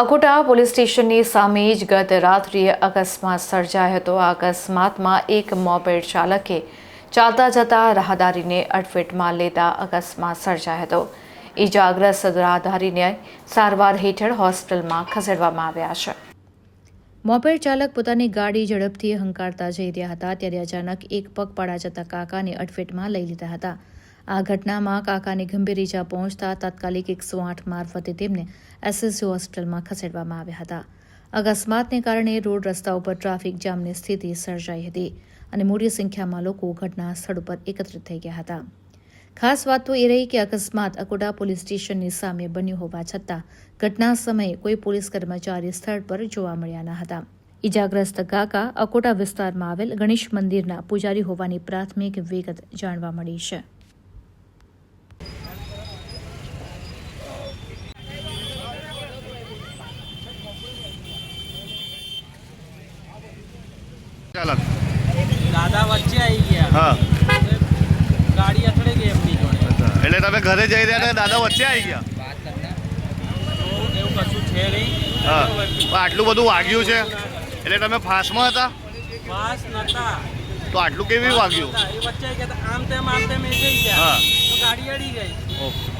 Akota police સ્ટેશનની સામે જ ગત રાત્રિએ અકસ્માત સર્જાયો હતો. આ અકસ્માતમાં એક મોપેડ ચાલકે ચાલતા જતા રાહદારીને અડફેટમાં લેતા અકસ્માત સર્જાયો હતો. ઇજાગ્રસ્ત રાહદારીને સારવાર હેઠળ હોસ્પિટલમાં ખસેડવામાં આવ્યા છે. મોપેડ ચાલક પોતાની ગાડી ઝડપથી હંકારતા જઈ રહ્યા હતા, ત્યારે અચાનક એક પગપાળા જતા કાકાને અડફેટમાં લઈ લીધા હતા. આ ઘટનામાં કાકાને ગંભીર ઈજા પહોંચતા તાત્કાલિક એકસો આઠ મારફતે તેમને એસએસસી હોસ્પિટલમાં ખસેડવામાં આવ્યા હતા. અકસ્માતને કારણે રોડ રસ્તા ઉપર ટ્રાફિક જામની સ્થિતિ સર્જાઈ હતી અને મોટી સંખ્યામાં લોકો ઘટના સ્થળ ઉપર એકત્રિત થઈ ગયા હતા. ખાસ વાત તો એ રહી કે અકસ્માત અકોટા પોલીસ સ્ટેશનની સામે બન્યો હોવા છતાં ઘટના સમયે કોઈ પોલીસ કર્મચારી સ્થળ પર જોવા મળ્યા ન હતા. ઇજાગ્રસ્ત કાકા અકોટા વિસ્તારમાં આવેલ ગણેશ મંદિરના પૂજારી હોવાની પ્રાથમિક વિગત જાણવા મળી છે. ચાલક દાદા વચ્ચે આવી ગયા. હા. ગાડી અથડે ગઈ એમની જોડે. એટલે તમે ઘરે જઈ રહ્યા ને દાદા વચ્ચે આવી ગયા? એવું કશું છે નહીં. હા. આટલું બધું વાગ્યું છે? એટલે તમે ફાસ્ટમાં હતા? ફાસ્ટ નતા. તો આટલું કેવી વાગ્યું? એ વચ્ચે આમ તેમ આમ તેમ એ જઈ ગયા. હા. તો ગાડી અડી ગઈ. ઓકે